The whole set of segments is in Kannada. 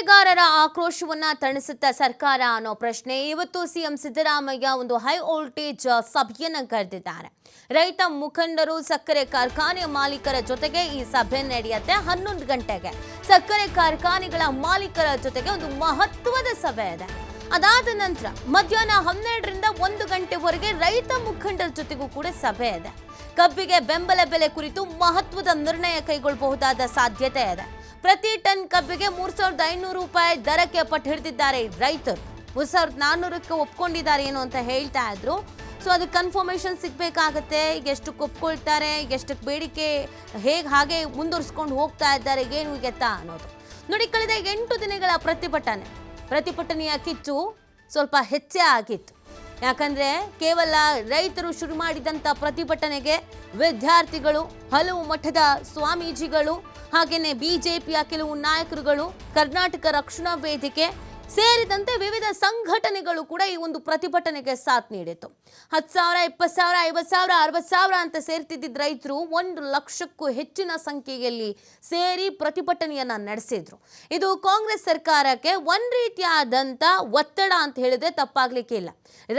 ಬೆಳೆಗಾರರ ಆಕ್ರೋಶವನ್ನ ತಣಿಸುತ್ತ ಸರ್ಕಾರ ಅನ್ನೋ ಪ್ರಶ್ನೆ. ಇವತ್ತು ಸಿಎಂ ಸಿದ್ದರಾಮಯ್ಯ ಒಂದು ಹೈ ವೋಲ್ಟೇಜ್ ಸಭೆಯನ್ನ ಕರೆದಿದ್ದಾರೆ. ರೈತ ಮುಖಂಡರು ಸಕ್ಕರೆ ಕಾರ್ಖಾನೆ ಮಾಲೀಕರ ಜೊತೆಗೆ ಈ ಸಭೆ ನಡೆಯುತ್ತೆ ಹನ್ನೊಂದು ಗಂಟೆಗೆ. ಸಕ್ಕರೆ ಕಾರ್ಖಾನೆಗಳ ಮಾಲೀಕರ ಜೊತೆಗೆ ಒಂದು ಮಹತ್ವದ ಸಭೆ ಇದೆ. ಅದಾದ ನಂತರ ಮಧ್ಯಾಹ್ನ ಹನ್ನೆರಡರಿಂದ ಒಂದು ಗಂಟೆವರೆಗೆ ರೈತ ಮುಖಂಡರ ಜೊತೆಗೂ ಕೂಡ ಸಭೆ ಇದೆ. ಕಬ್ಬಿಗೆ ಬೆಂಬಲ ಬೆಲೆ ಕುರಿತು ಮಹತ್ವದ ನಿರ್ಣಯ ಕೈಗೊಳ್ಳಬಹುದಾದ ಸಾಧ್ಯತೆ ಇದೆ. ಪ್ರತಿ ಟನ್ ಕಬ್ಬಿಗೆ ಮೂರ್ ಸಾವಿರದ ಐನೂರು ರೂಪಾಯಿ ದರಕ್ಕೆ ಪಟ್ಟು ಹಿಡಿದಿದ್ದಾರೆ ರೈತರು. ಮೂರ್ ಸಾವಿರದ ನಾನ್ನೂರಕ್ಕೆ ಒಪ್ಕೊಂಡಿದ್ದಾರೆ ಏನು ಅಂತ ಹೇಳ್ತಾ ಇದ್ರು. ಸೊ ಅದಕ್ಕೆ ಕನ್ಫರ್ಮೇಷನ್ ಸಿಗ್ಬೇಕಾಗತ್ತೆ. ಎಷ್ಟಕ್ಕೆ ಒಪ್ಕೊಳ್ತಾರೆ, ಎಷ್ಟಕ್ಕೆ ಬೇಡಿಕೆ, ಹೇಗೆ ಹಾಗೆ ಮುಂದುವರ್ಸ್ಕೊಂಡು ಹೋಗ್ತಾ ಇದ್ದಾರೆ, ಏನು ಎತ್ತಾ ಅನ್ನೋದು. ನೋಡಿ, ಕಳೆದ ಎಂಟು ದಿನಗಳ ಪ್ರತಿಭಟನೆ. ಪ್ರತಿಭಟನೆಯ ಕಿಚ್ಚು ಸ್ವಲ್ಪ ಹೆಚ್ಚೇ ಆಗಿತ್ತು. ಯಾಕಂದ್ರೆ ಕೇವಲ ರೈತರು ಶುರು ಮಾಡಿದಂಥ ಪ್ರತಿಭಟನೆಗೆ ವಿದ್ಯಾರ್ಥಿಗಳು, ಹಲವು ಮಠದ ಸ್ವಾಮೀಜಿಗಳು ಹಾಗೆಯೇ ಬಿಜೆಪಿಯ ಕೆಲವು ನಾಯಕರುಗಳು, ಕರ್ನಾಟಕ ರಕ್ಷಣಾ ವೇದಿಕೆ ಸೇರಿದಂತೆ ವಿವಿಧ ಸಂಘಟನೆಗಳು ಕೂಡ ಈ ಒಂದು ಪ್ರತಿಭಟನೆಗೆ ಸಾಥ್ ನೀಡಿತ್ತು. ಹತ್ತು ಸಾವಿರ, ಇಪ್ಪತ್ತು ಸಾವಿರ, ಐವತ್ತು ಸಾವಿರ, ಅರವತ್ತು ಸಾವಿರ ಅಂತ ಸೇರ್ತಿದ್ದ ರೈತರು ಒಂದು ಲಕ್ಷಕ್ಕೂ ಹೆಚ್ಚಿನ ಸಂಖ್ಯೆಯಲ್ಲಿ ಸೇರಿ ಪ್ರತಿಭಟನೆಯನ್ನ ನಡೆಸಿದ್ರು. ಇದು ಕಾಂಗ್ರೆಸ್ ಸರ್ಕಾರಕ್ಕೆ ಒಂದು ರೀತಿಯಾದಂಥ ಒತ್ತಡ ಅಂತ ಹೇಳಿದ್ರೆ ತಪ್ಪಾಗ್ಲಿಕ್ಕೆ ಇಲ್ಲ.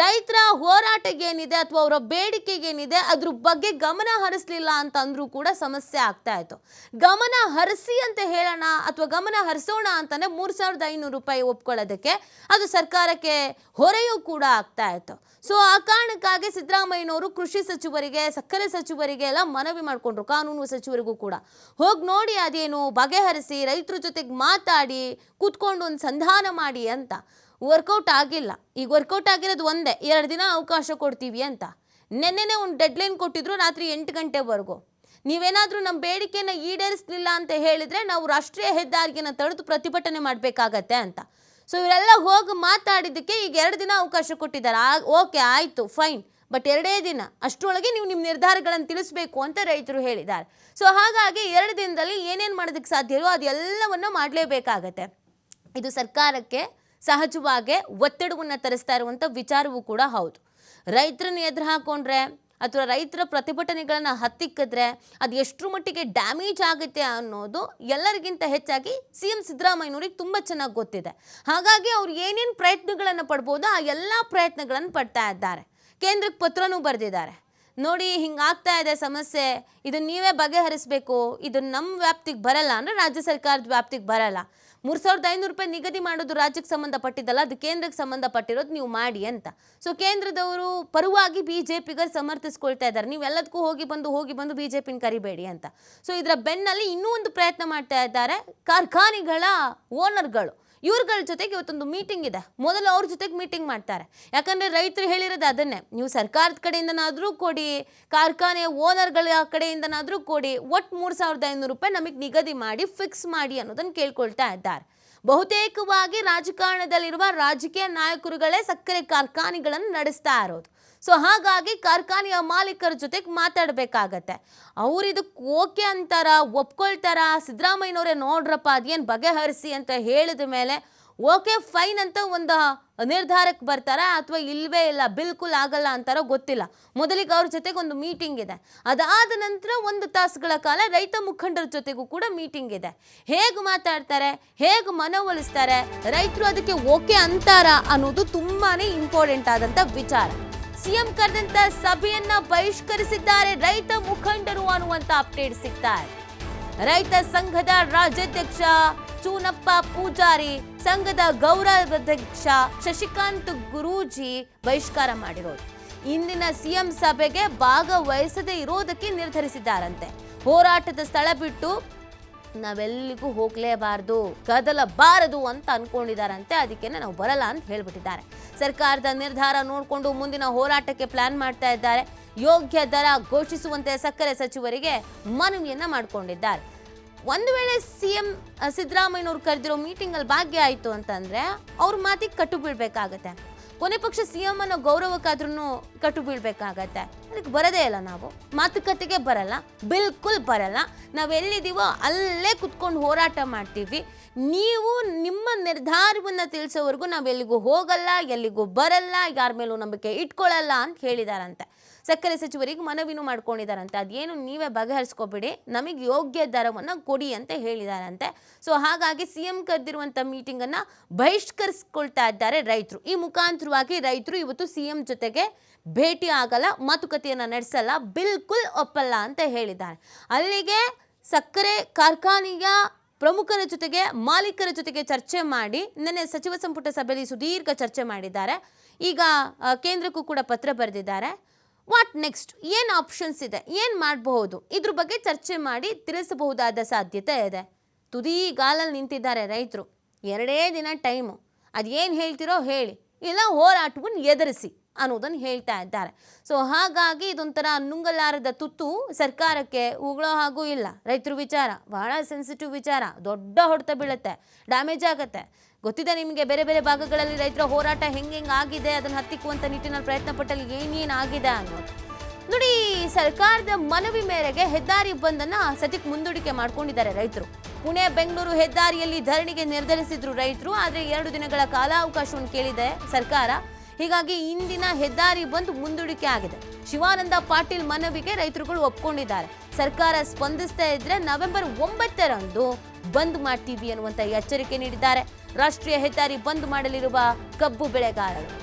ರೈತರ ಹೋರಾಟಕ್ಕೆ ಏನಿದೆ ಅಥವಾ ಅವರ ಬೇಡಿಕೆಗೇನಿದೆ ಅದ್ರ ಬಗ್ಗೆ ಗಮನ ಹರಿಸಲಿಲ್ಲ ಅಂತ ಅಂದ್ರೂ ಕೂಡ ಸಮಸ್ಯೆ ಆಗ್ತಾ ಇತ್ತು. ಗಮನ ಹರಿಸಿ ಅಂತ ಹೇಳೋಣ ಅಥವಾ ಗಮನ ಹರಿಸೋಣ ಅಂತಾನೆ ಮೂರು ಸಾವಿರದ ಐನೂರು ರೂಪಾಯಿ ಒಪ್ಕೊಳ್ಳೋದಕ್ಕೆ ಅದು ಸರ್ಕಾರಕ್ಕೆ ಹೊರೆಯೂ ಕೂಡ ಆಗ್ತಾ ಇತ್ತು. ಸೊ ಆ ಕಾರಣಕ್ಕಾಗಿ ಸಿದ್ದರಾಮಯ್ಯನವರು ಕೃಷಿ ಸಚಿವರಿಗೆ, ಸಕ್ಕರೆ ಸಚಿವರಿಗೆ ಎಲ್ಲ ಮನವಿ ಮಾಡಿಕೊಂಡ್ರು, ಕಾನೂನು ಸಚಿವರಿಗೂ ಕೂಡ. ಹೋಗಿ ನೋಡಿ ಅದೇನು ಬಗೆಹರಿಸಿ, ರೈತರ ಜೊತೆಗೆ ಮಾತಾಡಿ ಕೂತ್ಕೊಂಡು ಒಂದು ಸಂಧಾನ ಮಾಡಿ ಅಂತ. ವರ್ಕೌಟ್ ಆಗಿಲ್ಲ. ಈಗ ವರ್ಕೌಟ್ ಆಗಿರೋದು ಒಂದೇ, ಎರಡು ದಿನ ಅವಕಾಶ ಕೊಡ್ತೀವಿ ಅಂತ. ನೆನ್ನೆನೇ ಒಂದು ಡೆಡ್ಲೈನ್ ಕೊಟ್ಟಿದ್ರು ರಾತ್ರಿ ಎಂಟು ಗಂಟೆವರೆಗೂ. ನೀವೇನಾದರೂ ನಮ್ಮ ಬೇಡಿಕೆನ ಈಡೇರಿಸಲಿಲ್ಲ ಅಂತ ಹೇಳಿದರೆ ನಾವು ರಾಷ್ಟ್ರೀಯ ಹೆದ್ದಾರಿಗೆನ ತಡೆದು ಪ್ರತಿಭಟನೆ ಮಾಡಬೇಕಾಗತ್ತೆ ಅಂತ. ಸೊ ಇವರೆಲ್ಲ ಹೋಗಿ ಮಾತಾಡಿದ್ದಕ್ಕೆ ಈಗ ಎರಡು ದಿನ ಅವಕಾಶ ಕೊಟ್ಟಿದ್ದಾರೆ. ಓಕೆ, ಆಯಿತು ಫೈನ್ ಬಟ್ ಎರಡೇ ದಿನ, ಅಷ್ಟರೊಳಗೆ ನೀವು ನಿಮ್ಮ ನಿರ್ಧಾರಗಳನ್ನು ತಿಳಿಸ್ಬೇಕು ಅಂತ ರೈತರು ಹೇಳಿದ್ದಾರೆ. ಸೊ ಹಾಗಾಗಿ ಎರಡು ದಿನದಲ್ಲಿ ಏನೇನು ಮಾಡೋದಕ್ಕೆ ಸಾಧ್ಯವೋ ಅದೆಲ್ಲವನ್ನು ಮಾಡಲೇಬೇಕಾಗತ್ತೆ. ಇದು ಸರ್ಕಾರಕ್ಕೆ ಸಹಜವಾಗಿ ಒತ್ತಡವನ್ನು ತರಿಸ್ತಾ ಇರುವಂಥ ವಿಚಾರವೂ ಕೂಡ ಹೌದು. ರೈತರನ್ನು ಎದುರು ಹಾಕೊಂಡ್ರೆ ಅಥವಾ ರೈತರ ಪ್ರತಿಭಟನೆಗಳನ್ನು ಹತ್ತಿಕ್ಕಿದ್ರೆ ಅದು ಎಷ್ಟರ ಮಟ್ಟಿಗೆ ಡ್ಯಾಮೇಜ್ ಆಗುತ್ತೆ ಅನ್ನೋದು ಎಲ್ಲರಿಗಿಂತ ಹೆಚ್ಚಾಗಿ ಸಿ ಎಂ ಸಿದ್ದರಾಮಯ್ಯನವ್ರಿಗೆ ತುಂಬ ಚೆನ್ನಾಗಿ ಗೊತ್ತಿದೆ. ಹಾಗಾಗಿ ಅವ್ರು ಏನೇನು ಪ್ರಯತ್ನಗಳನ್ನು ಪಡ್ಬೋದು ಆ ಎಲ್ಲ ಪ್ರಯತ್ನಗಳನ್ನು ಪಡ್ತಾ ಇದ್ದಾರೆ. ಕೇಂದ್ರಕ್ಕೆ ಪತ್ರನೂ ಬರೆದಿದ್ದಾರೆ. ನೋಡಿ ಹಿಂಗಾಗ್ತಾ ಇದೆ ಸಮಸ್ಯೆ, ಇದನ್ನ ನೀವೇ ಬಗೆಹರಿಸಬೇಕು, ಇದು ನಮ್ಮ ವ್ಯಾಪ್ತಿಗೆ ಬರಲ್ಲ ಅಂದರೆ ರಾಜ್ಯ ಸರ್ಕಾರದ ವ್ಯಾಪ್ತಿಗೆ ಬರಲ್ಲ. ಮೂರು ಸಾವಿರದ ಐನೂರು ರೂಪಾಯಿ ನಿಗದಿ ಮಾಡೋದು ರಾಜ್ಯಕ್ಕೆ ಸಂಬಂಧಪಟ್ಟಿದ್ದಲ್ಲ, ಅದು ಕೇಂದ್ರಕ್ಕೆ ಸಂಬಂಧಪಟ್ಟಿರೋದು ನೀವು ಮಾಡಿ ಅಂತ. ಸೊ ಕೇಂದ್ರದವರು ಪರವಾಗಿ ಬಿ ಜೆ ಪಿಗೆ ಸಮರ್ಥಿಸ್ಕೊಳ್ತಾ ಇದ್ದಾರೆ. ನೀವು ಎಲ್ಲದಕ್ಕೂ ಹೋಗಿ ಬಂದು ಹೋಗಿ ಬಂದು ಬಿ ಜೆ ಪಿನ ಕರಿಬೇಡಿ ಅಂತ. ಸೊ ಇದರ ಬೆನ್ನಲ್ಲಿ ಇನ್ನೂ ಒಂದು ಪ್ರಯತ್ನ ಮಾಡ್ತಾ ಇದ್ದಾರೆ ಕಾರ್ಖಾನೆಗಳ ಓನರ್ಗಳು. ಇವ್ರಗಳ ಜೊತೆಗೆ ಇವತ್ತೊಂದು ಮೀಟಿಂಗ್ ಇದೆ. ಮೊದಲು ಅವ್ರ ಜೊತೆಗೆ ಮೀಟಿಂಗ್ ಮಾಡ್ತಾರೆ. ಯಾಕಂದ್ರೆ ರೈತರು ಹೇಳಿರೋದು ಅದನ್ನೇ. ನೀವು ಸರ್ಕಾರದ ಕಡೆಯಿಂದನಾದರೂ ಕೊಡಿ, ಕಾರ್ಖಾನೆ ಓನರ್ಗಳ ಕಡೆಯಿಂದನಾದರೂ ಕೊಡಿ ಒಟ್ಟು ಮೂರು ಸಾವಿರದ ಐನೂರು ರೂಪಾಯಿ ನಮಗೆ ನಿಗದಿ ಮಾಡಿ ಫಿಕ್ಸ್ ಮಾಡಿ ಅನ್ನೋದನ್ನು ಕೇಳ್ಕೊಳ್ತಾ ಇದ್ದಾರೆ. ಬಹುತೇಕವಾಗಿ ರಾಜಕಾರಣದಲ್ಲಿರುವ ರಾಜಕೀಯ ನಾಯಕರುಗಳೇ ಸಕ್ಕರೆ ಕಾರ್ಖಾನೆಗಳನ್ನು ನಡೆಸ್ತಾ ಇರೋದು. ಸೊ ಹಾಗಾಗಿ ಕಾರ್ಖಾನೆಯ ಮಾಲೀಕರ ಜೊತೆಗೆ ಮಾತಾಡಬೇಕಾಗತ್ತೆ. ಅವ್ರು ಇದಕ್ಕೆ ಓಕೆ ಅಂತಾರ, ಒಪ್ಕೊಳ್ತಾರ, ಸಿದ್ದರಾಮಯ್ಯನವರೇ ನೋಡ್ರಪ್ಪ ಅದೇನು ಬಗೆಹರಿಸಿ ಅಂತ ಹೇಳಿದ ಮೇಲೆ ಓಕೆ, ಫೈನ್ ಅಂತ ಒಂದು ನಿರ್ಧಾರಕ್ಕೆ ಬರ್ತಾರಾ ಅಥವಾ ಇಲ್ವೇ ಇಲ್ಲ, ಬಿಲ್ಕುಲ್ ಆಗಲ್ಲ ಅಂತಾರೋ ಗೊತ್ತಿಲ್ಲ. ಮೊದಲಿಗೆ ಅವ್ರ ಜೊತೆಗೆ ಒಂದು ಮೀಟಿಂಗ್ ಇದೆ. ಅದಾದ ನಂತರ ಒಂದು ತಾಸುಗಳ ಕಾಲ ರೈತ ಮುಖಂಡರ ಜೊತೆಗೂ ಕೂಡ ಮೀಟಿಂಗ್ ಇದೆ. ಹೇಗೆ ಮಾತಾಡ್ತಾರೆ, ಹೇಗೆ ಮನವೊಲಿಸ್ತಾರೆ, ರೈತರು ಅದಕ್ಕೆ ಓಕೆ ಅಂತಾರ ಅನ್ನೋದು ತುಂಬಾನೇ ಇಂಪಾರ್ಟೆಂಟ್ ಆದಂತ ವಿಚಾರ. ಸಿಎಂ ಕರೆದಂತ ಸಭೆಯನ್ನ ಬಹಿಷ್ಕರಿಸಿದ್ದಾರೆ ರೈತ ಮುಖಂಡರು ಅನ್ನುವಂತ ಅಪ್ಡೇಟ್ ಸಿಗ್ತಾರೆ ರೈತ ಸಂಘದ ರಾಜ್ಯಾಧ್ಯಕ್ಷ ಚೂನಪ್ಪ ಪೂಜಾರಿ ಸಂಘದ ಗೌರವಾಧ್ಯಕ್ಷ ಶಶಿಕಾಂತ್ ಗುರೂಜಿ ಬಹಿಷ್ಕಾರ ಮಾಡಿರೋದು. ಇಂದಿನ ಸಿಎಂ ಸಭೆಗೆ ಭಾಗವಹಿಸದೇ ಇರೋದಕ್ಕೆ ನಿರ್ಧರಿಸಿದ್ದಾರಂತೆ. ಹೋರಾಟದ ಸ್ಥಳ ಬಿಟ್ಟು ನಾವೆಲ್ಲಿಗೂ ಹೋಗಲೇಬಾರ್ದು, ಕದಲಬಾರದು ಅಂತ ಅನ್ಕೊಂಡಿದ್ದಾರಂತೆ. ಅದಕ್ಕೆ ನಾವು ಬರಲ್ಲ ಅಂತ ಹೇಳ್ಬಿಟ್ಟಿದ್ದಾರೆ. ಸರ್ಕಾರದ ನಿರ್ಧಾರ ನೋಡಿಕೊಂಡು ಮುಂದಿನ ಹೋರಾಟಕ್ಕೆ ಪ್ಲಾನ್ ಮಾಡ್ತಾ ಇದ್ದಾರೆ. ಯೋಗ್ಯ ದರ ಘೋಷಿಸುವಂತೆ ಸಕ್ಕರೆ ಸಚಿವರಿಗೆ ಮನವಿಯನ್ನ ಮಾಡಿಕೊಂಡಿದ್ದಾರೆ. ಒಂದು ವೇಳೆ ಸಿ ಎಂ ಸಿದ್ದರಾಮಯ್ಯನವ್ರು ಕರೆದಿರೋ ಮೀಟಿಂಗಲ್ಲಿ ಭಾಗ್ಯ ಆಯಿತು ಅಂತಂದರೆ ಅವ್ರ ಮಾತಿಗೆ ಕಟ್ಟು ಬೀಳಬೇಕಾಗತ್ತೆ. ಕೊನೆ ಪಕ್ಷ ಸಿ ಎಂ ಅನ್ನೋ ಗೌರವಕ್ಕಾದ್ರೂ ಕಟ್ಟು ಬೀಳ್ಬೇಕಾಗತ್ತೆ. ಅದಕ್ಕೆ ಬರೋದೇ ಇಲ್ಲ ನಾವು. ಮಾತುಕತೆಗೆ ಬರಲ್ಲ. ಬಿಲ್ಕುಲ್ ಬರಲ್ಲ. ನಾವು ಎಲ್ಲಿದ್ದೀವೋ ಅಲ್ಲೇ ಕುತ್ಕೊಂಡು ಹೋರಾಟ ಮಾಡ್ತೀವಿ. ನೀವು ನಿಮ್ಮ ನಿರ್ಧಾರವನ್ನು ತಿಳಿಸೋವರೆಗೂ ನಾವೆಲ್ಲಿಗೂ ಹೋಗಲ್ಲ, ಎಲ್ಲಿಗೂ ಬರಲ್ಲ, ಯಾರ ಮೇಲೂ ನಂಬಿಕೆ ಇಟ್ಕೊಳ್ಳಲ್ಲ ಅಂತ ಹೇಳಿದಾರಂತೆ. ಸಕ್ಕರೆ ಸಚಿವರಿಗೆ ಮನವಿನೂ ಮಾಡ್ಕೊಂಡಿದ್ದಾರಂತೆ. ಅದೇನು ನೀವೇ ಬಗೆಹರಿಸ್ಕೊಬಿಡಿ, ನಮಗೆ ಯೋಗ್ಯ ದರವನ್ನು ಕೊಡಿ ಅಂತ ಹೇಳಿದಾರಂತೆ. ಸೊ ಹಾಗಾಗಿ ಸಿ ಎಂ ಕರೆದಿರುವಂಥ ಮೀಟಿಂಗನ್ನು ಬಹಿಷ್ಕರಿಸ್ಕೊಳ್ತಾ ಇದ್ದಾರೆ ರೈತರು. ಈ ಮುಖಾಂತರವಾಗಿ ರೈತರು ಇವತ್ತು ಸಿ ಎಂ ಜೊತೆಗೆ ಭೇಟಿ ಆಗಲ್ಲ, ಮಾತುಕತೆಯನ್ನು ನಡೆಸಲ್ಲ, ಬಿಲ್ಕುಲ್ ಒಪ್ಪಲ್ಲ ಅಂತ ಹೇಳಿದ್ದಾರೆ. ಅಲ್ಲಿಗೆ ಸಕ್ಕರೆ ಕಾರ್ಖಾನೆಯ ಪ್ರಮುಖರ ಜೊತೆಗೆ ಮಾಲೀಕರ ಜೊತೆಗೆ ಚರ್ಚೆ ಮಾಡಿ, ನಿನ್ನೆ ಸಚಿವ ಸಂಪುಟ ಸಭೆಯಲ್ಲಿ ಸುದೀರ್ಘ ಚರ್ಚೆ ಮಾಡಿದ್ದಾರೆ. ಈಗ ಕೇಂದ್ರಕ್ಕೂ ಕೂಡ ಪತ್ರ ಬರೆದಿದ್ದಾರೆ. ವಾಟ್ ನೆಕ್ಸ್ಟ್ ಏನು ಆಪ್ಷನ್ಸ್ ಇದೆ? ಏನು ಮಾಡಬಹುದು? ಇದ್ರ ಬಗ್ಗೆ ಚರ್ಚೆ ಮಾಡಿ ತಿಳಿಸಬಹುದಾದ ಸಾಧ್ಯತೆ ಇದೆ. ತುದಿ ಗಾಲಲ್ಲಿ ನಿಂತಿದ್ದಾರೆ ರೈತರು. ಎರಡೇ ದಿನ ಟೈಮು ಅದೇನು ಹೇಳ್ತಿರೋ ಹೇಳಿ. ಇಲ್ಲ, ಹೋರಾಟವನ್ನು ಎದುರಿಸಿ ಅನ್ನೋದನ್ನು ಹೇಳ್ತಾ ಇದ್ದಾರೆ. ಸೊ ಹಾಗಾಗಿ ಇದೊಂಥರ ನುಂಗಲಾರದ ತುತ್ತು ಸರ್ಕಾರಕ್ಕೆ ಉಗಳೋ ಹಾಗೂ ಇಲ್ಲ. ರೈತರ ವಿಚಾರ, ಬಹಳ ಸೆನ್ಸಿಟಿವ್ ವಿಚಾರ. ದೊಡ್ಡ ಹೊಡೆತ ಬೀಳುತ್ತೆ. ಡ್ಯಾಮೇಜ್ ಆಗುತ್ತೆ. ಗೊತ್ತಿದೆ ನಿಮಗೆ ಬೇರೆ ಬೇರೆ ಭಾಗಗಳಲ್ಲಿ ರೈತರ ಹೋರಾಟ ಹೆಂಗೆ ಹೆಂಗೆ ಆಗಿದೆ, ಅದನ್ನು ಹತ್ತಿಕ್ಕುವಂಥ ನಿಟ್ಟಿನಲ್ಲಿ ಪ್ರಯತ್ನ ಪಟ್ಟಲ್ಲಿ ಏನೇನು ಆಗಿದೆ ಅನ್ನೋದು. ನೋಡಿ, ಸರ್ಕಾರದ ಮನವಿ ಮೇರೆಗೆ ಹೆದ್ದಾರಿ ಬಂದನ್ನ ಸದ್ಯಕ್ಕೆ ಮುಂದೂಡಿಕೆ ಮಾಡ್ಕೊಂಡಿದ್ದಾರೆ ರೈತರು. ಪುಣೆ, ಬೆಂಗಳೂರು ಹೆದ್ದಾರಿಯಲ್ಲಿ ಧರಣಿಗೆ ನಿರ್ಧರಿಸಿದ್ರು ರೈತರು, ಆದರೆ ಎರಡು ದಿನಗಳ ಕಾಲಾವಕಾಶವನ್ನು ಕೇಳಿದೆ ಸರ್ಕಾರ. ಹೀಗಾಗಿ ಇಂದಿನ ಹೆದ್ದಾರಿ ಬಂದ್ ಮುಂದೂಡಿಕೆ ಆಗಿದೆ. ಶಿವಾನಂದ ಪಾಟೀಲ್ ಮನವಿಗೆ ರೈತರುಗಳು ಒಪ್ಕೊಂಡಿದ್ದಾರೆ. ಸರ್ಕಾರ ಸ್ಪಂದಿಸ್ತಾ ಇದ್ರೆ ನವೆಂಬರ್ ಒಂಬತ್ತರಂದು ಬಂದ್ ಮಾಡ್ತೀವಿ ಅನ್ನುವಂತ ಎಚ್ಚರಿಕೆ ನೀಡಿದ್ದಾರೆ. ರಾಷ್ಟ್ರೀಯ ಹೆದ್ದಾರಿ ಬಂದ್ ಮಾಡಲಿರುವ ಕಬ್ಬು ಬೆಳೆಗಾರರು.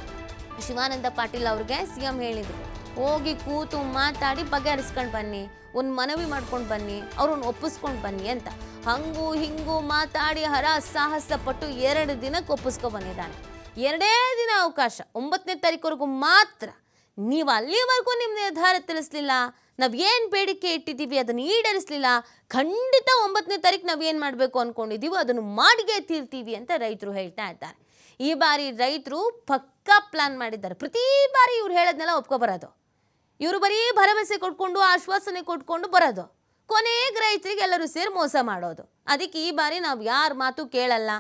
ಶಿವಾನಂದ ಪಾಟೀಲ್ ಅವ್ರಿಗೆ ಸಿಎಂ ಹೇಳಿದ್ರು. ಹೋಗಿ ಕೂತು ಮಾತಾಡಿ ಬಗೆಹರಿಸ್ಕೊಂಡು ಬನ್ನಿ, ಒಂದು ಮನವಿ ಮಾಡ್ಕೊಂಡು ಬನ್ನಿ, ಅವ್ರನ್ನ ಒಪ್ಪಿಸ್ಕೊಂಡು ಬನ್ನಿ ಅಂತ. ಹಂಗು ಹಿಂಗು ಮಾತಾಡಿ ಹರ ಸಾಹಸ ಪಟ್ಟು ಎರಡು ದಿನಕ್ಕೆ ಒಪ್ಪಿಸ್ಕೊ ಬಂದಿದ್ದಾನೆ. ಎರಡೇ ದಿನ ಅವಕಾಶ ಒಂಬತ್ತನೇ ತಾರೀಕುವರೆಗೂ ಮಾತ್ರ ನೀವು ಅಲ್ಲಿವರೆಗೂ ನಿಮ್ಮ ನಿರ್ಧಾರ ತಿಳಿಸ್ಲಿಲ್ಲ, ನಾವು ಏನು ಬೇಡಿಕೆ ಇಟ್ಟಿದ್ದೀವಿ ಅದನ್ನು ಈಡೇರಿಸಲಿಲ್ಲ, ಖಂಡಿತ ಒಂಬತ್ತನೇ ತಾರೀಕು ನಾವು ಏನು ಮಾಡಬೇಕು ಅಂದ್ಕೊಂಡಿದ್ದೀವೋ ಅದನ್ನು ಮಾಡಿಗೆ ತೀರ್ತೀವಿ ಅಂತ ರೈತರು ಹೇಳ್ತಾ ಇದ್ದಾರೆ. ಈ ಬಾರಿ ರೈತರು ಪಕ್ಕಾ ಪ್ಲಾನ್ ಮಾಡಿದ್ದಾರೆ. ಪ್ರತಿ ಬಾರಿ ಇವ್ರು ಹೇಳೋದನ್ನೆಲ್ಲ ಒಪ್ಕೊಬರೋದು ಇವರು ಬರೀ ಭರವಸೆ ಕೊಟ್ಕೊಂಡು, ಆಶ್ವಾಸನೆ ಕೊಟ್ಕೊಂಡು ಬರೋದು. ಕೊನೆಗೆ ರೈತರಿಗೆ ಎಲ್ಲರೂ ಸೇರಿ ಮೋಸ ಮಾಡೋದು. ಅದಕ್ಕೆ ಈ ಬಾರಿ ನಾವು ಯಾರ ಮಾತು ಕೇಳಲ್ಲ.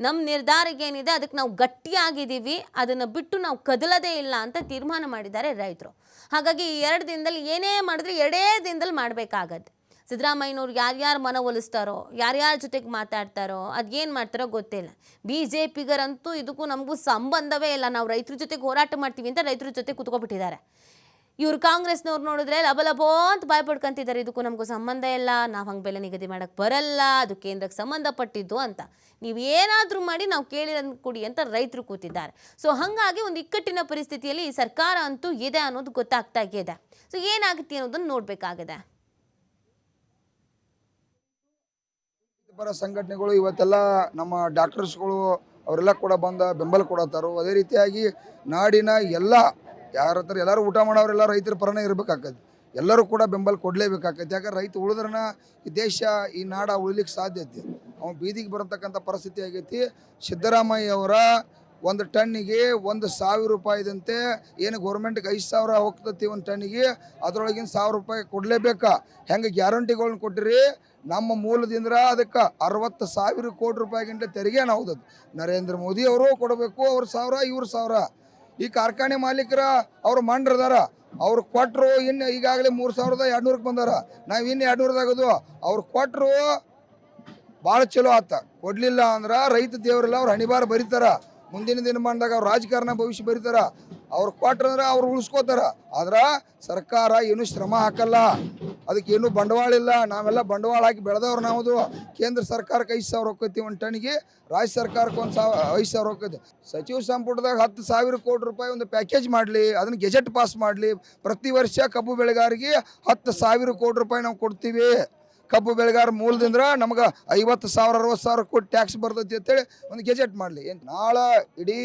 ನಮ್ಮ ನಿರ್ಧಾರಕ್ಕೆ ಏನಿದೆ ಅದಕ್ಕೆ ನಾವು ಗಟ್ಟಿಯಾಗಿದ್ದೀವಿ. ಅದನ್ನು ಬಿಟ್ಟು ನಾವು ಕದಲದೇ ಇಲ್ಲ ಅಂತ ತೀರ್ಮಾನ ಮಾಡಿದ್ದಾರೆ ರೈತರು. ಹಾಗಾಗಿ ಈ ಎರಡು ದಿನದಲ್ಲಿ ಏನೇ ಮಾಡಿದ್ರೆ ಎರಡೇ ದಿನದಲ್ಲಿ ಮಾಡಬೇಕಾಗತ್ತೆ. ಸಿದ್ದರಾಮಯ್ಯನವ್ರು ಯಾರ್ಯಾರು ಮನವೊಲಿಸ್ತಾರೋ ಯಾರ್ಯಾರ ಜೊತೆಗೆ ಮಾತಾಡ್ತಾರೋ ಅದೇನು ಮಾಡ್ತಾರೋ ಗೊತ್ತಿಲ್ಲ. ಬಿ ಜೆ ಪಿಗರಂತೂ ಇದಕ್ಕೂ ನಮಗೂ ಸಂಬಂಧವೇ ಇಲ್ಲ. ನಾವು ರೈತರ ಜೊತೆಗೆ ಹೋರಾಟ ಮಾಡ್ತೀವಿ ಅಂತ ರೈತರ ಜೊತೆ ಕುತ್ಕೊಬಿಟ್ಟಿದ್ದಾರೆ. ಇವ್ರು ಕಾಂಗ್ರೆಸ್ನವ್ರು ನೋಡಿದ್ರೆ ಲಬಲಬೋ ಅಂತ ಭಯ ಪಡ್ಕೊಂತಿದ್ದಾರೆ ಇದಕ್ಕೂ ನಮಗೂ ಸಂಬಂಧ ಇಲ್ಲ, ನಾವು ಹಂಗೆ ಬೆಲೆ ನಿಗದಿ ಮಾಡಕ್ಕೆ ಬರಲ್ಲ, ಅದು ಕೇಂದ್ರಕ್ಕೆ ಸಂಬಂಧಪಟ್ಟಿದ್ದು ಅಂತ. ನೀವು ಏನಾದರೂ ಮಾಡಿ ನಾವು ಕೇಳಿರೋದು ಕೊಡಿ ಅಂತ ರೈತರು ಕೂತಿದ್ದಾರೆ. ಸೊ ಹಾಗಾಗಿ ಒಂದು ಇಕ್ಕಟ್ಟಿನ ಪರಿಸ್ಥಿತಿಯಲ್ಲಿ ಈ ಸರ್ಕಾರ ಅಂತೂ ಇದೆ ಅನ್ನೋದು ಗೊತ್ತಾಗ್ತಾ ಇದೆ. ಸೊ ಏನಾಗುತ್ತೆ ಅನ್ನೋದನ್ನು ನೋಡಬೇಕಾಗಿದೆ. ಪರ ಸಂಘಟನೆಗಳು ಇವತ್ತೆಲ್ಲ ನಮ್ಮ ಡಾಕ್ಟರ್ಸ್ಗಳು ಅವರೆಲ್ಲ ಕೂಡ ಬಂದ ಬೆಂಬಲ ಕೊಡತ್ತಾರೋ. ಅದೇ ರೀತಿಯಾಗಿ ನಾಡಿನ ಎಲ್ಲ ಯಾರ ಹತ್ರ ಎಲ್ಲರೂ ಊಟ ಮಾಡೋರೆಲ್ಲ ರೈತರ ಪರನೇ ಇರಬೇಕಾಗತ್ತೆ ಎಲ್ಲರೂ ಕೂಡ ಬೆಂಬಲ ಕೊಡಲೇಬೇಕಾಗತ್ತೆ ಯಾಕಂದ್ರೆ ರೈತ ಉಳಿದ್ರನ ಈ ದೇಶ, ಈ ನಾಡ ಉಳಿಲಿಕ್ಕೆ ಸಾಧ್ಯತೆ ಅವ್ನು ಬೀದಿಗೆ ಬರತಕ್ಕಂಥ ಪರಿಸ್ಥಿತಿ ಆಗೈತಿ. ಸಿದ್ದರಾಮಯ್ಯ ಅವರ ಒಂದು ಟನ್ನಿಗೆ ಒಂದು ಸಾವಿರ ರೂಪಾಯಿದಂತೆ ಏನು ಗೌರ್ಮೆಂಟ್ಗೆ ಐದು ಸಾವಿರ ಹೋಗ್ತತಿ ಒಂದು ಟನ್ನಿಗೆ, ಅದರೊಳಗಿನ ಸಾವಿರ ರೂಪಾಯಿ ಕೊಡಲೇಬೇಕಾ. ಹೆಂಗೆ ಗ್ಯಾರಂಟಿಗಳನ್ನ ಕೊಟ್ಟಿರಿ? ನಮ್ಮ ಮೂಲದಿಂದ ಅದಕ್ಕೆ ಅರವತ್ತು ಸಾವಿರ ಕೋಟಿ ರೂಪಾಯಿಗಿಂತ ತೆರಿಗೆ ನಾವು ನರೇಂದ್ರ ಮೋದಿ ಅವರು ಕೊಡಬೇಕು, ಅವ್ರ ಸಾವಿರ, ಇವ್ರ ಸಾವಿರ. ಈ ಕಾರ್ಖಾನೆ ಮಾಲೀಕರ ಅವ್ರು ಮಂಡ್ರದಾರ ಅವ್ರು ಕೊಟ್ಟರು ಇನ್ನು ಈಗಾಗಲೇ ಮೂರು ಸಾವಿರದ ಎರಡುನೂರಕ್ಕೆ ಬಂದಾರ. ನಾವು ಇನ್ನು ಎರಡುನೂರದಾಗದು ಅವ್ರು ಕೊಟ್ಟರು ಭಾಳ ಚಲೋ ಆತ. ಕೊಡಲಿಲ್ಲ ಅಂದ್ರೆ ರೈತ ದೇವರಲ್ಲ ಅವ್ರು ಹಣಿಬಾರ ಬರೀತಾರ. ಮುಂದಿನ ದಿನಮಾನದಾಗ ಅವ್ರು ರಾಜಕಾರಣ ಭವಿಷ್ಯ ಬರೀತಾರ, ಅವ್ರು ಕೊಟ್ರಂದ್ರೆ ಅವ್ರು ಉಳಿಸ್ಕೋತಾರ. ಆದ್ರೆ ಸರ್ಕಾರ ಏನು ಶ್ರಮ ಹಾಕಲ್ಲ, ಅದಕ್ಕೆ ಏನು ಬಂಡವಾಳ ಇಲ್ಲ. ನಾವೆಲ್ಲ ಬಂಡವಾಳ ಹಾಕಿ ಬೆಳೆದವ್ರು ನಾವುದು. ಕೇಂದ್ರ ಸರ್ಕಾರಕ್ಕೆ ಐದು ಸಾವಿರ ಹೋಗ್ತೈತಿ ಒಂದು ಟನ್ಗೆ ರಾಜ್ಯ ಸರ್ಕಾರಕ್ಕೆ ಒಂದು ಸಾವಿರ ಐದು ಸಾವಿರ ಹೋಗ್ತೈತಿ. ಸಚಿವ ಸಂಪುಟದಾಗ ಹತ್ತು ಸಾವಿರ ಕೋಟಿ ರೂಪಾಯಿ ಒಂದು ಪ್ಯಾಕೇಜ್ ಮಾಡಲಿ, ಅದನ್ನು ಗೆಜೆಟ್ ಪಾಸ್ ಮಾಡಲಿ, ಪ್ರತಿ ವರ್ಷ ಕಬ್ಬು ಬೆಳೆಗಾರಿಗೆ ಹತ್ತು ಸಾವಿರ ಕೋಟಿ ರೂಪಾಯಿ ನಾವು ಕೊಡ್ತೀವಿ. ಕಬ್ಬು ಬೆಳೆಗಾರ ಮೂಲದಿಂದ ನಮ್ಗೆ ಐವತ್ತು ಸಾವಿರ, ಅರವತ್ತು ಸಾವಿರ ಕೋಟಿ ಟ್ಯಾಕ್ಸ್ ಬರ್ತೈತಿ ಅಂತೇಳಿ ಒಂದು ಗೆಜೆಟ್ ಮಾಡಲಿ. ನಾಳೆ ಇಡೀ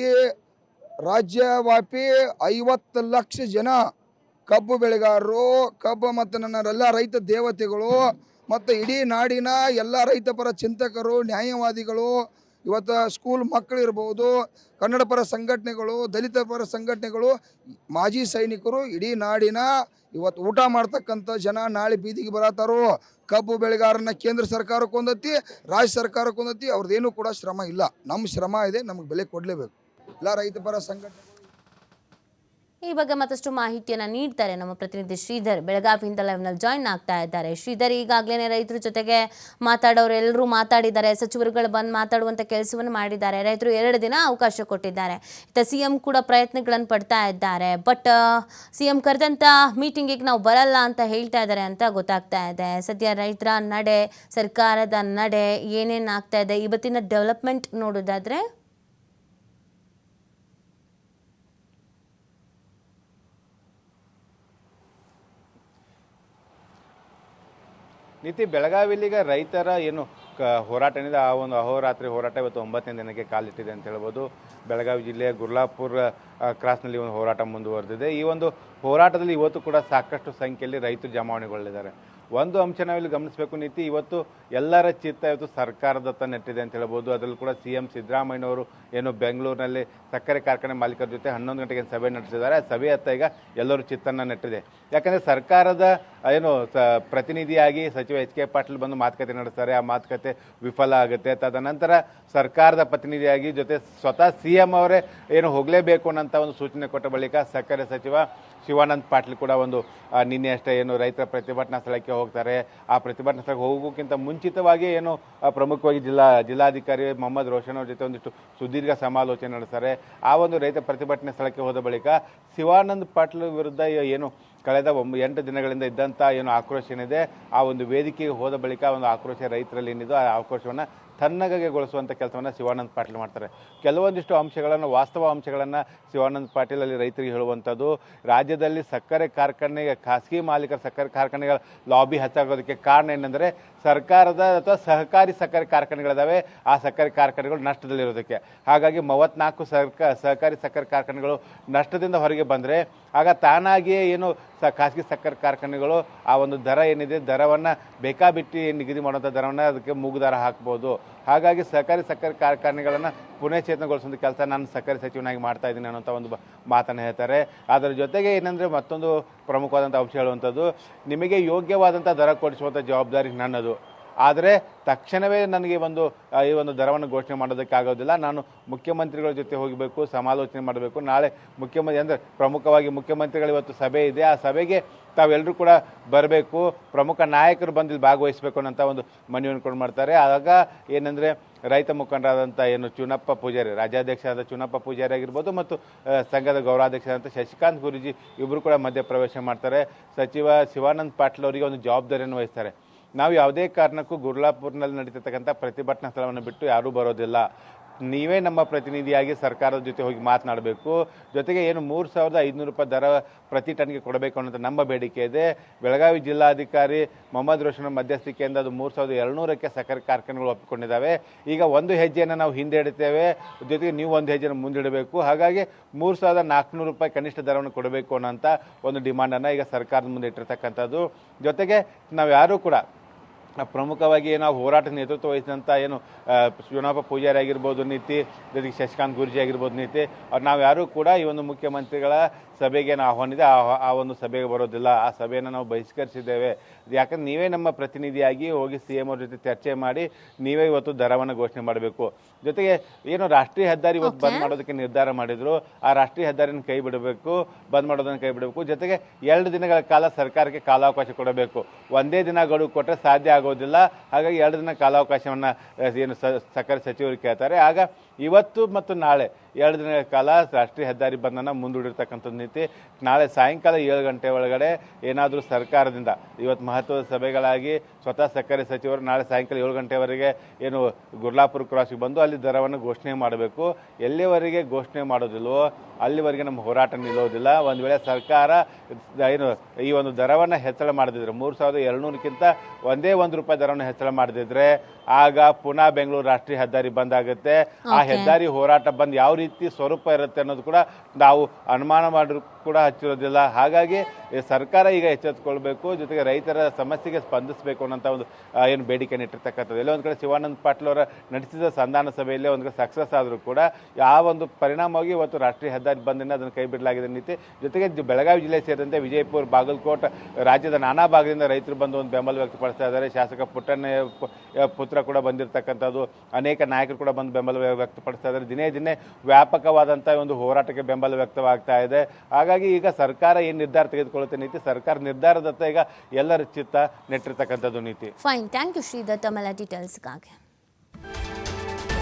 ರಾಜ್ಯ ವ್ಯಾಪಿ ಐವತ್ತು ಲಕ್ಷ ಜನ ಕಬ್ಬು ಬೆಳೆಗಾರರು, ಕಬ್ಬು ಮತ್ತು ನನ್ನರೆಲ್ಲ ರೈತ ದೇವತೆಗಳು ಮತ್ತು ಇಡೀ ನಾಡಿನ ಎಲ್ಲ ರೈತ ಪರ ಚಿಂತಕರು, ನ್ಯಾಯವಾದಿಗಳು, ಇವತ್ತು ಸ್ಕೂಲ್ ಮಕ್ಕಳು ಇರ್ಬೋದು, ಕನ್ನಡ ಪರ ಸಂಘಟನೆಗಳು, ದಲಿತ ಪರ ಸಂಘಟನೆಗಳು, ಮಾಜಿ ಸೈನಿಕರು ಇಡೀ ನಾಡಿನ ಇವತ್ತು ಊಟ ಮಾಡ್ತಕ್ಕಂಥ ಜನ ನಾಳೆ ಬೀದಿಗೆ ಬರತ್ತಾರೋ ಕಬ್ಬು ಬೆಳೆಗಾರನ ಕೇಂದ್ರ ಸರ್ಕಾರಕ್ಕೆ ಒಂದತಿ ರಾಜ್ಯ ಸರ್ಕಾರಕ್ಕೆ ಒಂದತಿ ಅವ್ರದ್ದೇನೂ ಕೂಡ ಶ್ರಮ ಇಲ್ಲ. ನಮ್ಮ ಶ್ರಮ ಇದೆ, ನಮಗೆ ಬೆಲೆ ಕೊಡಲೇಬೇಕು. ಎಲ್ಲ ರೈತ ಪರ ಸಂಘಟನೆ. ಈ ಬಗ್ಗೆ ಮತ್ತಷ್ಟು ಮಾಹಿತಿಯನ್ನು ನೀಡ್ತಾರೆ ನಮ್ಮ ಪ್ರತಿನಿಧಿ ಶ್ರೀಧರ್. ಬೆಳಗಾವಿಯಿಂದ ಲೈವ್ನಲ್ಲಿ ಜಾಯಿನ್ ಆಗ್ತಾ ಇದ್ದಾರೆ. ಶ್ರೀಧರ್ ಈಗಾಗಲೇ ರೈತರ ಜೊತೆಗೆ ಮಾತಾಡೋರು ಎಲ್ಲರೂ ಮಾತಾಡಿದ್ದಾರೆ. ಸಚಿವರುಗಳು ಬಂದು ಮಾತಾಡುವಂಥ ಕೆಲಸವನ್ನು ಮಾಡಿದ್ದಾರೆ. ರೈತರು ಎರಡು ದಿನ ಅವಕಾಶ ಕೊಟ್ಟಿದ್ದಾರೆ. ಇತ್ತ ಸಿ ಎಂ ಕೂಡ ಪ್ರಯತ್ನಗಳನ್ನು ಪಡ್ತಾ ಇದ್ದಾರೆ. ಬಟ್ ಸಿ ಎಂ ಕರೆದಂಥ ಮೀಟಿಂಗಿಗೆ ನಾವು ಬರಲ್ಲ ಅಂತ ಹೇಳ್ತಾ ಇದ್ದಾರೆ ಅಂತ ಗೊತ್ತಾಗ್ತಾ ಇದೆ. ಸದ್ಯ ರೈತರ ನಡೆ, ಸರ್ಕಾರದ ನಡೆ ಏನೇನು ಆಗ್ತಾ ಇದೆ? ಇವತ್ತಿನ ಡೆವಲಪ್ಮೆಂಟ್ ನೋಡೋದಾದ್ರೆ? ನೀತಿ ಈಗ ರೈತರ ಏನು ಕ ಹೋರಾಟ ಏನಿದೆ ಆ ಒಂದು ಅಹೋರಾತ್ರಿ ಹೋರಾಟ ಇವತ್ತು ಒಂಬತ್ತನೇ ದಿನಕ್ಕೆ ಕಾಲಿಟ್ಟಿದೆ ಅಂತ ಹೇಳ್ಬೋದು. ಬೆಳಗಾವಿ ಜಿಲ್ಲೆಯ ಗುರ್ಲಾಪುರ ಕ್ರಾಸ್ನಲ್ಲಿ ಒಂದು ಹೋರಾಟ ಮುಂದುವರೆದಿದೆ. ಈ ಒಂದು ಹೋರಾಟದಲ್ಲಿ ಇವತ್ತು ಕೂಡ ಸಾಕಷ್ಟು ಸಂಖ್ಯೆಯಲ್ಲಿ ರೈತರು ಜಮಾವಣೆಗೊಳ್ಳಿದ್ದಾರೆ ಒಂದು ಅಂಶ ನಾವಿಲ್ಲಿ ಗಮನಿಸಬೇಕು ನೀತಿ. ಇವತ್ತು ಎಲ್ಲರ ಚಿತ್ತ ಇವತ್ತು ಸರ್ಕಾರದತ್ತ ನೆಟ್ಟಿದೆ ಅಂತ ಹೇಳ್ಬೋದು. ಅದರಲ್ಲೂ ಕೂಡ ಸಿ ಎಂ ಸಿದ್ದರಾಮಯ್ಯನವರು ಏನು ಬೆಂಗಳೂರಿನಲ್ಲಿ ಸಕ್ಕರೆ ಕಾರ್ಖಾನೆ ಮಾಲೀಕರ ಜೊತೆ ಹನ್ನೊಂದು ಗಂಟೆಗೆ ಸಭೆ ನಡೆಸಿದ್ದಾರೆ. ಆ ಸಭೆಯತ್ತ ಈಗ ಎಲ್ಲರೂ ಚಿತ್ತನ್ನು ನೆಟ್ಟಿದೆ. ಯಾಕಂದರೆ ಸರ್ಕಾರದ ಏನು ಸ ಪ್ರತಿನಿಧಿಯಾಗಿ ಸಚಿವ ಎಚ್ ಕೆ ಪಾಟೀಲ್ ಬಂದು ಮಾತುಕತೆ ನಡೆಸ್ತಾರೆ. ಆ ಮಾತುಕತೆ ವಿಫಲ ಆಗುತ್ತೆ. ತದನಂತರ ಸರ್ಕಾರದ ಪ್ರತಿನಿಧಿಯಾಗಿ ಜೊತೆ ಸ್ವತಃ ಸಿ ಎಂ ಅವರೇ ಏನು ಹೋಗಲೇಬೇಕು ಅನ್ನೋಂಥ ಒಂದು ಸೂಚನೆ ಕೊಟ್ಟ ಬಳಿಕ ಸಕ್ಕರೆ ಸಚಿವ ಶಿವಾನಂದ್ ಪಾಟೀಲ್ ಕೂಡ ಒಂದು ನಿನ್ನೆ ಅಷ್ಟೇ ಏನು ರೈತರ ಪ್ರತಿಭಟನಾ ಸ್ಥಳಕ್ಕೆ ಹೋಗ್ತಾರೆ. ಆ ಪ್ರತಿಭಟನಾ ಸ್ಥಳಕ್ಕೆ ಹೋಗೋಕ್ಕಿಂತ ಮುಂಚಿತವಾಗಿ ಏನು ಪ್ರಮುಖವಾಗಿ ಜಿಲ್ಲಾ, ಜಿಲ್ಲಾಧಿಕಾರಿ ಮೊಹಮ್ಮದ್ ರೋಷನ್ ಅವ್ರ ಜೊತೆ ಒಂದಿಷ್ಟು ಸುದೀರ್ಘ ಸಮಾಲೋಚನೆ ನಡೆಸ್ತಾರೆ. ಆ ಒಂದು ರೈತ ಪ್ರತಿಭಟನೆ ಸ್ಥಳಕ್ಕೆ ಹೋದ ಬಳಿಕ ಶಿವಾನಂದ್ ಪಾಟೀಲ್ ವಿರುದ್ಧ ಏನು, ಕಳೆದ ಒಂಬ, ಎಂಟು ದಿನಗಳಿಂದ ಇದ್ದಂಥ ಏನು ಆಕ್ರೋಶ ಏನಿದೆ, ಆ ಒಂದು ವೇದಿಕೆಗೆ ಹೋದ ಬಳಿಕ ಒಂದು ಆಕ್ರೋಶ ರೈತರಲ್ಲಿ ಏನಿದೆ ಆ ಆಕ್ರೋಶವನ್ನು ತನ್ನಗಗೆಗೊಳಿಸುವಂಥ ಕೆಲಸವನ್ನು ಶಿವಾನಂದ ಪಾಟೀಲ್ ಮಾಡ್ತಾರೆ. ಕೆಲವೊಂದಿಷ್ಟು ಅಂಶಗಳನ್ನು, ವಾಸ್ತವ ಅಂಶಗಳನ್ನು ಶಿವಾನಂದ ಪಾಟೀಲ್ ಅಲ್ಲಿ ರೈತರಿಗೆ ಹೇಳುವಂಥದ್ದು, ರಾಜ್ಯದಲ್ಲಿ ಸಕ್ಕರೆ ಕಾರ್ಖಾನೆಗೆ ಖಾಸಗಿ ಮಾಲೀಕರ ಸಕ್ಕರೆ ಕಾರ್ಖಾನೆಗಳ ಲಾಬಿ ಹೆಚ್ಚಾಗೋದಕ್ಕೆ ಕಾರಣ ಏನಂದರೆ ಸರ್ಕಾರದ ಅಥವಾ ಸಹಕಾರಿ ಸಕ್ಕರೆ ಕಾರ್ಖಾನೆಗಳಿದ್ದಾವೆ ಆ ಸಕ್ಕರೆ ಕಾರ್ಖಾನೆಗಳು ನಷ್ಟದಲ್ಲಿರೋದಕ್ಕೆ. ಹಾಗಾಗಿ ಮೂವತ್ನಾಲ್ಕು ಸರ್ಕ, ಸಹಕಾರಿ ಸಕ್ಕರೆ ಕಾರ್ಖಾನೆಗಳು ನಷ್ಟದಿಂದ ಹೊರಗೆ ಬಂದರೆ, ಆಗ ತಾನಾಗಿಯೇ ಏನು ಸ, ಖಾಸಗಿ ಸಕ್ಕರೆ ಕಾರ್ಖಾನೆಗಳು ಆ ಒಂದು ದರ ಏನಿದೆ, ದರವನ್ನು ಬೇಕಾಬಿಟ್ಟಿ ನಿಗದಿ ಮಾಡುವಂಥ ದರವನ್ನು ಅದಕ್ಕೆ ಮೂಗುದಾರ ಹಾಕ್ಬೋದು. ಹಾಗಾಗಿ ಸಹಕಾರಿ ಸಕ್ಕರೆ ಕಾರ್ಖಾನೆಗಳನ್ನು ಪುನಶ್ಚೇತನಗೊಳಿಸುವಂಥ ಕೆಲಸ ನಾನು ಸಕ್ಕರೆ ಸಚಿವನಾಗಿ ಮಾಡ್ತಾ ಇದ್ದೀನಿ ಅನ್ನೋಂಥ ಒಂದು ಮಾತನ್ನು ಹೇಳ್ತಾರೆ. ಅದರ ಜೊತೆಗೆ ಏನಂದರೆ ಮತ್ತೊಂದು ಪ್ರಮುಖವಾದಂಥ ಅಂಶ ಹೇಳುವಂಥದ್ದು ನಿಮಗೆ ಯೋಗ್ಯವಾದಂಥ ದರ ಕೊಡಿಸುವಂಥ ಜವಾಬ್ದಾರಿ ನನ್ನದು. ಆದರೆ ತಕ್ಷಣವೇ ನನಗೆ ಒಂದು ಈ ಒಂದು ದರವನ್ನು ಘೋಷಣೆ ಮಾಡೋದಕ್ಕೆ ಆಗೋದಿಲ್ಲ. ನಾನು ಮುಖ್ಯಮಂತ್ರಿಗಳ ಜೊತೆ ಹೋಗಬೇಕು, ಸಮಾಲೋಚನೆ ಮಾಡಬೇಕು. ನಾಳೆ ಮುಖ್ಯಮಂತ್ರಿ, ಅಂದರೆ ಪ್ರಮುಖವಾಗಿ ಮುಖ್ಯಮಂತ್ರಿಗಳ ಇವತ್ತು ಸಭೆ ಇದೆ. ಆ ಸಭೆಗೆ ತಾವೆಲ್ಲರೂ ಕೂಡ ಬರಬೇಕು. ಪ್ರಮುಖ ನಾಯಕರು ಬಂದು ಭಾಗವಹಿಸಬೇಕು ಅನ್ನೋಂಥ ಒಂದು ಮನವಿಯನ್ನು ಕೊಂಡು ಮಾಡ್ತಾರೆ. ಆಗ ಏನಂದರೆ ರೈತ ಮುಖಂಡರಾದಂಥ ಏನು ಚುನಪ್ಪ ಪೂಜಾರಿ, ರಾಜ್ಯಾಧ್ಯಕ್ಷರಾದ ಚುನಪ್ಪ ಪೂಜಾರಿ ಆಗಿರ್ಬೋದು ಮತ್ತು ಸಂಘದ ಗೌರವಾಧ್ಯಕ್ಷರಾದಂಥ ಶಶಿಕಾಂತ್ ಗುರೂಜಿ ಇಬ್ಬರು ಕೂಡ ಮಧ್ಯಪ್ರವೇಶ ಮಾಡ್ತಾರೆ. ಸಚಿವ ಶಿವಾನಂದ್ ಪಾಟೀಲ್ ಅವರಿಗೆ ಒಂದು ಜವಾಬ್ದಾರಿಯನ್ನು ವಹಿಸ್ತಾರೆ. ನಾವು ಯಾವುದೇ ಕಾರಣಕ್ಕೂ ಗುರ್ಲಾಪುರ್ನಲ್ಲಿ ನಡೀತಕ್ಕಂಥ ಪ್ರತಿಭಟನಾ ಸ್ಥಳವನ್ನು ಬಿಟ್ಟು ಯಾರೂ ಬರೋದಿಲ್ಲ. ನೀವೇ ನಮ್ಮ ಪ್ರತಿನಿಧಿಯಾಗಿ ಸರ್ಕಾರದ ಜೊತೆ ಹೋಗಿ ಮಾತನಾಡಬೇಕು. ಜೊತೆಗೆ ಏನು ಮೂರು ಸಾವಿರದ ಐದುನೂರು ರೂಪಾಯಿ ದರ ಪ್ರತಿ ಟನ್ಗೆ ಕೊಡಬೇಕು ಅನ್ನೋದು ನಮ್ಮ ಬೇಡಿಕೆ ಇದೆ. ಬೆಳಗಾವಿ ಜಿಲ್ಲಾಧಿಕಾರಿ ಮೊಹಮ್ಮದ್ ರೋಷನ್ ಮಧ್ಯಸ್ಥಿಕೆಯಿಂದ ಅದು ಮೂರು ಸಾವಿರದ ಎರಡುನೂರಕ್ಕೆ ಸಕ್ಕರೆ ಕಾರ್ಖಾನೆಗಳು ಒಪ್ಪಿಕೊಂಡಿದ್ದಾವೆ. ಈಗ ಒಂದು ಹೆಜ್ಜೆಯನ್ನು ನಾವು ಹಿಂದೆ ಇಡ್ತೇವೆ ಜೊತೆಗೆ ನೀವು ಒಂದು ಹೆಜ್ಜೆಯನ್ನು ಮುಂದಿಡಬೇಕು ಹಾಗಾಗಿ ಮೂರು ಸಾವಿರದ ನಾಲ್ಕುನೂರು ರೂಪಾಯಿ ಕನಿಷ್ಠ ದರವನ್ನು ಕೊಡಬೇಕು ಅನ್ನೋಂಥ ಒಂದು ಡಿಮಾಂಡನ್ನು ಈಗ ಸರ್ಕಾರದ ಮುಂದೆ ಇಟ್ಟಿರ್ತಕ್ಕಂಥದ್ದು. ಜೊತೆಗೆ ನಾವು ಯಾರೂ ಕೂಡ ಪ್ರಮುಖವಾಗಿ ನಾವು ಹೋರಾಟ ನೇತೃತ್ವ ವಹಿಸಿದಂಥ ಏನು ಶಿವನಪ್ಪ ಪೂಜಾರಿ ಆಗಿರ್ಬೋದು ನೀತಿ ಜೊತೆಗೆ ಶಶಿಕಾಂತ್ ಗುರುಜಿ ಆಗಿರ್ಬೋದು ನೀತಿ ಅವ್ರು ನಾವು ಯಾರೂ ಕೂಡ ಈ ಒಂದು ಮುಖ್ಯಮಂತ್ರಿಗಳ ಸಭೆಗೆ ನಾವು ಆಹ್ವಾನಿದೆ ಆ ಆ ಒಂದು ಸಭೆಗೆ ಬರೋದಿಲ್ಲ. ಆ ಸಭೆಯನ್ನು ನಾವು ಬಹಿಷ್ಕರಿಸಿದ್ದೇವೆ. ಯಾಕಂದ್ರೆ ನೀವೇ ನಮ್ಮ ಪ್ರತಿನಿಧಿಯಾಗಿ ಹೋಗಿ ಸಿ ಎಂ ಅವ್ರ ಜೊತೆ ಚರ್ಚೆ ಮಾಡಿ ನೀವೇ ಇವತ್ತು ದರವನ್ನು ಘೋಷಣೆ ಮಾಡಬೇಕು. ಜೊತೆಗೆ ಏನು ರಾಷ್ಟ್ರೀಯ ಹೆದ್ದಾರಿ ಇವತ್ತು ಬಂದ್ ಮಾಡೋದಕ್ಕೆ ನಿರ್ಧಾರ ಮಾಡಿದ್ರು. ಆ ರಾಷ್ಟ್ರೀಯ ಹೆದ್ದಾರಿನ ಕೈ ಬಿಡಬೇಕು ಬಂದ್ ಮಾಡೋದನ್ನು ಕೈ ಬಿಡಬೇಕು. ಜೊತೆಗೆ ಎರಡು ದಿನಗಳ ಕಾಲ ಸರ್ಕಾರಕ್ಕೆ ಕಾಲಾವಕಾಶ ಕೊಡಬೇಕು. ಒಂದೇ ದಿನ ಗಡುವು ಕೊಟ್ಟರೆ ಸಾಧ್ಯ ಆಗೋದಿಲ್ಲ. ಹಾಗಾಗಿ ಎರಡು ದಿನ ಕಾಲಾವಕಾಶವನ್ನು ಏನು ಸಕ್ಕರೆ ಸಚಿವರು ಕೇಳ್ತಾರೆ. ಆಗ ಇವತ್ತು ಮತ್ತು ನಾಳೆ ಎರಡು ದಿನಗಳ ಕಾಲ ರಾಷ್ಟ್ರೀಯ ಹೆದ್ದಾರಿ ಬಂಧನ ಮುಂದೂಡಿರ್ತಕ್ಕಂಥದ್ದು ನೀತಿ. ನಾಳೆ ಸಾಯಂಕಾಲ ಏಳು ಗಂಟೆ ಒಳಗಡೆ ಏನಾದರೂ ಸರ್ಕಾರದಿಂದ ಇವತ್ತು ಮಹತ್ವದ ಸಭೆಗಳಾಗಿ ಸ್ವತಃ ಸಕ್ಕರೆ ಸಚಿವರು ನಾಳೆ ಸಾಯಂಕಾಲ ಏಳು ಗಂಟೆವರೆಗೆ ಏನು ಗುರ್ಲಾಪುರ ಕ್ರಾಸಿಗೆ ಬಂದು ಅಲ್ಲಿ ದರವನ್ನು ಘೋಷಣೆ ಮಾಡಬೇಕು. ಎಲ್ಲಿವರೆಗೆ ಘೋಷಣೆ ಮಾಡೋದಿಲ್ವೋ ಅಲ್ಲಿವರೆಗೆ ನಮ್ಮ ಹೋರಾಟ ನಿಲ್ಲೋದಿಲ್ಲ. ಒಂದು ವೇಳೆ ಸರ್ಕಾರ ಏನು ಈ ಒಂದು ದರವನ್ನು ಹೆಚ್ಚಳ ಮಾಡದಿದ್ರೆ, ಮೂರು ಸಾವಿರದ ಎರಡುನೂರಕ್ಕಿಂತ ಒಂದೇ ಒಂದು ರೂಪಾಯಿ ದರವನ್ನು ಹೆಚ್ಚಳ ಮಾಡದಿದ್ರೆ ಆಗ ಪುನಃ ಬೆಂಗಳೂರು ರಾಷ್ಟ್ರೀಯ ಹೆದ್ದಾರಿ ಬಂದ್ ಆಗುತ್ತೆ. ಆ. ಹೆದ್ದಾರಿ ಹೋರಾಟ ಬಂದು ಯಾವ ರೀತಿ ಸ್ವರೂಪ ಇರುತ್ತೆ ಅನ್ನೋದು ಕೂಡ ನಾವು ಅನುಮಾನ ಮಾಡಿದ್ರು ಕೂಡ ಹಚ್ಚಿರೋದಿಲ್ಲ ಹಾಗಾಗಿ ಸರ್ಕಾರ ಈಗ ಎಚ್ಚೆತ್ತುಕೊಳ್ಬೇಕು, ಜೊತೆಗೆ ರೈತರ ಸಮಸ್ಯೆಗೆ ಸ್ಪಂದಿಸಬೇಕು ಅನ್ನೋಂಥ ಒಂದು ಏನು ಬೇಡಿಕೆ ಇಟ್ಟಿರ್ತಕ್ಕಂಥದ್ದು. ಎಲ್ಲ ಒಂದು ಕಡೆ ಶಿವಾನಂದ ಪಾಟೀಲ್ ಅವರ ನಡೆಸಿದ ಸಂಧಾನ ಸಭೆಯಲ್ಲಿ ಒಂದು ಕಡೆ ಸಕ್ಸಸ್ ಆದರೂ ಕೂಡ ಯಾವ ಒಂದು ಪರಿಣಾಮವಾಗಿ ಇವತ್ತು ರಾಷ್ಟ್ರೀಯ ಹೆದ್ದಾರಿ ಬಂದಿನ ಅದನ್ನು ಕೈ ಬಿಡಲಾಗಿದೆ ನೀತಿ ಜೊತೆಗೆ ಬೆಳಗಾವಿ ಜಿಲ್ಲೆ ಸೇರಿದಂತೆ ವಿಜಯಪುರ, ಬಾಗಲಕೋಟೆ ರಾಜ್ಯದ ನಾನಾ ಭಾಗದಿಂದ ರೈತರು ಬಂದು ಒಂದು ಬೆಂಬಲ ವ್ಯಕ್ತಪಡಿಸ್ತಾ ಇದ್ದಾರೆ. ಶಾಸಕ ಪುಟ್ಟಣ್ಣ ಪುತ್ರ ಕೂಡ ಬಂದಿರತಕ್ಕಂಥದ್ದು. ಅನೇಕ ನಾಯಕರು ಕೂಡ ಬಂದು ಬೆಂಬಲ ವ್ಯ- ವ್ಯಕ್ತಪಡಿಸ್ತಾ ಇದ್ದಾರೆ. ದಿನೇ ದಿನೇ ವ್ಯಾಪಕವಾದಂಥ ಒಂದು ಹೋರಾಟಕ್ಕೆ ಬೆಂಬಲ ವ್ಯಕ್ತವಾಗ್ತಾ ಇದೆ. ಹಾಗಾಗಿ ಈಗ ಸರ್ಕಾರ ಏನು ನಿರ್ಧಾರ ತೆಗೆದುಕೊಳ್ಳುತ್ತೆ ನೀತಿ? ಸರ್ಕಾರ ನಿರ್ಧಾರದತ್ತ ಈಗ ಎಲ್ಲರ ಚಿತ್ತ ನೆಟ್ಟಿರ್ತಕ್ಕಂಥದ್ದು ನೀತಿ. ಫೈನ್ ಥ್ಯಾಂಕ್ ಯು ಶ್ರೀಧರ್ ತಮ್ಮೆಲ್ಲ ಡೀಟೇಲ್ಸ್ಗಾಗಿ